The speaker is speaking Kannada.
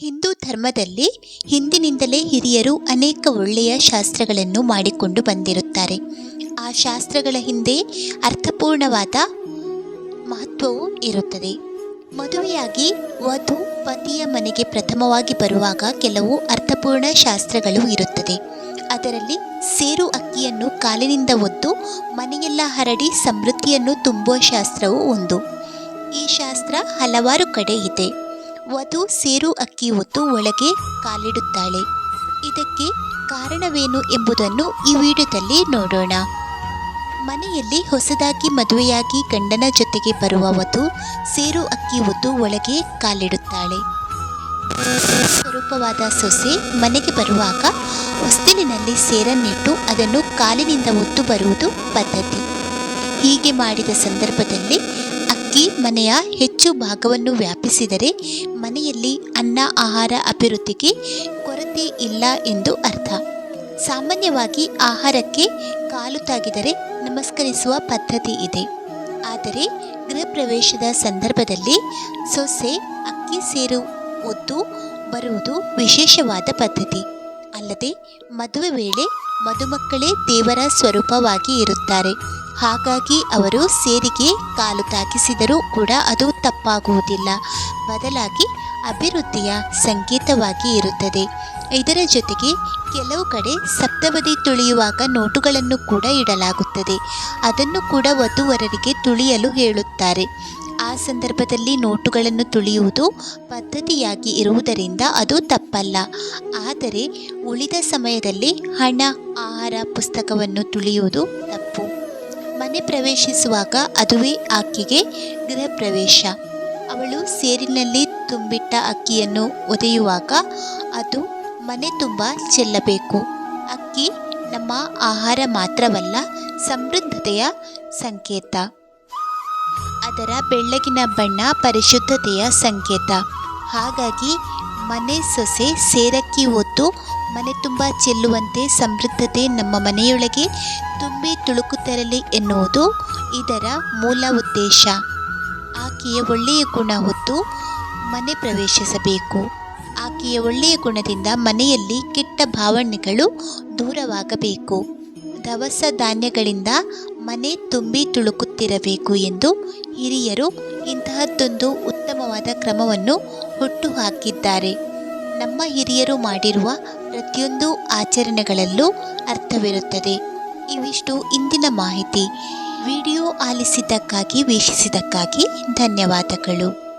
ಹಿಂದೂ ಧರ್ಮದಲ್ಲಿ ಹಿಂದಿನಿಂದಲೇ ಹಿರಿಯರು ಅನೇಕ ಒಳ್ಳೆಯ ಶಾಸ್ತ್ರಗಳನ್ನು ಮಾಡಿಕೊಂಡು ಬಂದಿರುತ್ತಾರೆ. ಆ ಶಾಸ್ತ್ರಗಳ ಹಿಂದೆ ಅರ್ಥಪೂರ್ಣವಾದ ಮಹತ್ವವೂ ಇರುತ್ತದೆ. ಮದುವೆಯಾಗಿ ವಧು ಪತಿಯ ಮನೆಗೆ ಪ್ರಥಮವಾಗಿ ಬರುವಾಗ ಕೆಲವು ಅರ್ಥಪೂರ್ಣ ಶಾಸ್ತ್ರಗಳು ಇರುತ್ತದೆ. ಅದರಲ್ಲಿ ಸೇರು ಅಕ್ಕಿಯನ್ನು ಕಾಲಿನಿಂದ ಒದ್ದು ಮನೆಯೆಲ್ಲ ಹರಡಿ ಸಮೃದ್ಧಿಯನ್ನು ತುಂಬುವ ಶಾಸ್ತ್ರವೂ ಒಂದು. ಈ ಶಾಸ್ತ್ರ ಹಲವಾರು ಕಡೆ ಇದೆ. ವಧು ಸೇರು ಅಕ್ಕಿ ಹೊತ್ತು ಒಳಗೆ ಕಾಲಿಡುತ್ತಾಳೆ. ಇದಕ್ಕೆ ಕಾರಣವೇನು ಎಂಬುದನ್ನು ಈ ವಿಡಿಯೋದಲ್ಲಿ ನೋಡೋಣ. ಮನೆಯಲ್ಲಿ ಹೊಸದಾಗಿ ಮದುವೆಯಾಗಿ ಗಂಡನ ಜೊತೆಗೆ ಬರುವ ವಧು ಸೇರು ಅಕ್ಕಿ ಹೊತ್ತು ಒಳಗೆ ಕಾಲಿಡುತ್ತಾಳೆ. ಸ್ವರೂಪವಾದ ಸೊಸೆ ಮನೆಗೆ ಬರುವಾಗ ಹೊಸ್ತಿಲಿನಲ್ಲಿ ಸೇರನ್ನಿಟ್ಟು ಅದನ್ನು ಕಾಲಿನಿಂದ ಒತ್ತು ಬರುವುದು ಪದ್ಧತಿ. ಹೀಗೆ ಮಾಡಿದ ಸಂದರ್ಭದಲ್ಲಿ ಅಕ್ಕಿ ಮನೆಯ ಹೆಚ್ಚು ಭಾಗವನ್ನು ವ್ಯಾಪಿಸಿದರೆ ಮನೆಯಲ್ಲಿ ಅನ್ನ ಆಹಾರ ಅಭಿವೃದ್ಧಿಗೆ ಕೊರತೆ ಇಲ್ಲ ಎಂದು ಅರ್ಥ. ಸಾಮಾನ್ಯವಾಗಿ ಆಹಾರಕ್ಕೆ ಕಾಲು ತಾಗಿದರೆ ನಮಸ್ಕರಿಸುವ ಪದ್ಧತಿ ಇದೆ. ಆದರೆ ಗೃಹಪ್ರವೇಶದ ಸಂದರ್ಭದಲ್ಲಿ ಸೊಸೆ, ಅಕ್ಕಿ ಸೇರು ಒದ್ದು ಬರುವುದು ವಿಶೇಷವಾದ ಪದ್ಧತಿ. ಅಲ್ಲದೆ ಮದುವೆ ವೇಳೆ ಮದುಮಕ್ಕಳೇ ದೇವರ ಸ್ವರೂಪವಾಗಿ ಇರುತ್ತಾರೆ. ಹಾಗಾಗಿ ಅವರು ಸೇರಿಗೆ ಕಾಲು ತಾಕಿಸಿದರೂ ಕೂಡ ಅದು ತಪ್ಪಾಗುವುದಿಲ್ಲ. ಬದಲಾಗಿ ಅಭಿವೃದ್ಧಿಯ ಸಂಕೇತವಾಗಿ ಇರುತ್ತದೆ. ಇದರ ಜೊತೆಗೆ ಕೆಲವು ಕಡೆ ಸಪ್ತಪದಿ ತುಳಿಯುವಾಗ ನೋಟುಗಳನ್ನು ಕೂಡ ಇಡಲಾಗುತ್ತದೆ. ಅದನ್ನು ಕೂಡ ವಧುವರರಿಗೆ ತುಳಿಯಲು ಹೇಳುತ್ತಾರೆ. ಆ ಸಂದರ್ಭದಲ್ಲಿ ನೋಟುಗಳನ್ನು ತುಳಿಯುವುದು ಪದ್ಧತಿಯಾಗಿ ಇರುವುದರಿಂದ ಅದು ತಪ್ಪಲ್ಲ. ಆದರೆ ಉಳಿದ ಸಮಯದಲ್ಲಿ ಹಣ, ಆಹಾರ, ಪುಸ್ತಕವನ್ನು ತುಳಿಯುವುದು ತಪ್ಪು. ಮನೆ ಪ್ರವೇಶಿಸುವಾಗ ಅದುವೇ ಆಕೆಗೆ ಗೃಹ ಪ್ರವೇಶ ಅವಳು ಸೇರಿನಲ್ಲಿ ತುಂಬಿಟ್ಟ ಅಕ್ಕಿಯನ್ನು ಒದೆಯುವಾಗ ಅದು ಮನೆ ತುಂಬ ಚೆಲ್ಲಬೇಕು. ಅಕ್ಕಿ ನಮ್ಮ ಆಹಾರ ಮಾತ್ರವಲ್ಲ, ಸಮೃದ್ಧತೆಯ ಸಂಕೇತ. ಅದರ ಬೆಳ್ಳಗಿನ ಬಣ್ಣ ಪರಿಶುದ್ಧತೆಯ ಸಂಕೇತ. ಹಾಗಾಗಿ ಮನೆ ಸೊಸೆ ಸೇರಕ್ಕಿ ಹೊತ್ತು ಮನೆ ತುಂಬ ಚೆಲ್ಲುವಂತೆ ಸಮೃದ್ಧತೆ ನಮ್ಮ ಮನೆಯೊಳಗೆ ತುಂಬಿ ತುಳುಕುತ್ತಿರಲಿ ಎನ್ನುವುದು ಇದರ ಮೂಲ ಉದ್ದೇಶ. ಆಕೆಯ ಒಳ್ಳೆಯ ಗುಣ ಹೊತ್ತು ಮನೆ ಪ್ರವೇಶಿಸಬೇಕು. ಆಕೆಯ ಒಳ್ಳೆಯ ಗುಣದಿಂದ ಮನೆಯಲ್ಲಿ ಕೆಟ್ಟ ಭಾವನೆಗಳು ದೂರವಾಗಬೇಕು. ದವಸ ಧಾನ್ಯಗಳಿಂದ ಮನೆ ತುಂಬಿ ತುಳುಕುತ್ತಿರಬೇಕು ಎಂದು ಹಿರಿಯರು ಇಂತಹದ್ದೊಂದು ಉತ್ತಮವಾದ ಕ್ರಮವನ್ನು ಹುಟ್ಟುಹಾಕಿದ್ದಾರೆ ನಮ್ಮ ಹಿರಿಯರು ಮಾಡಿರುವ ಪ್ರತಿಯೊಂದು ಆಚರಣೆಗಳಲ್ಲೂ ಅರ್ಥವಿರುತ್ತದೆ. ಇವಿಷ್ಟು ಇಂದಿನ ಮಾಹಿತಿ. ವಿಡಿಯೋ ಆಲಿಸಿದ್ದಕ್ಕಾಗಿ ವೀಕ್ಷಿಸಿದ್ದಕ್ಕಾಗಿ ಧನ್ಯವಾದಗಳು.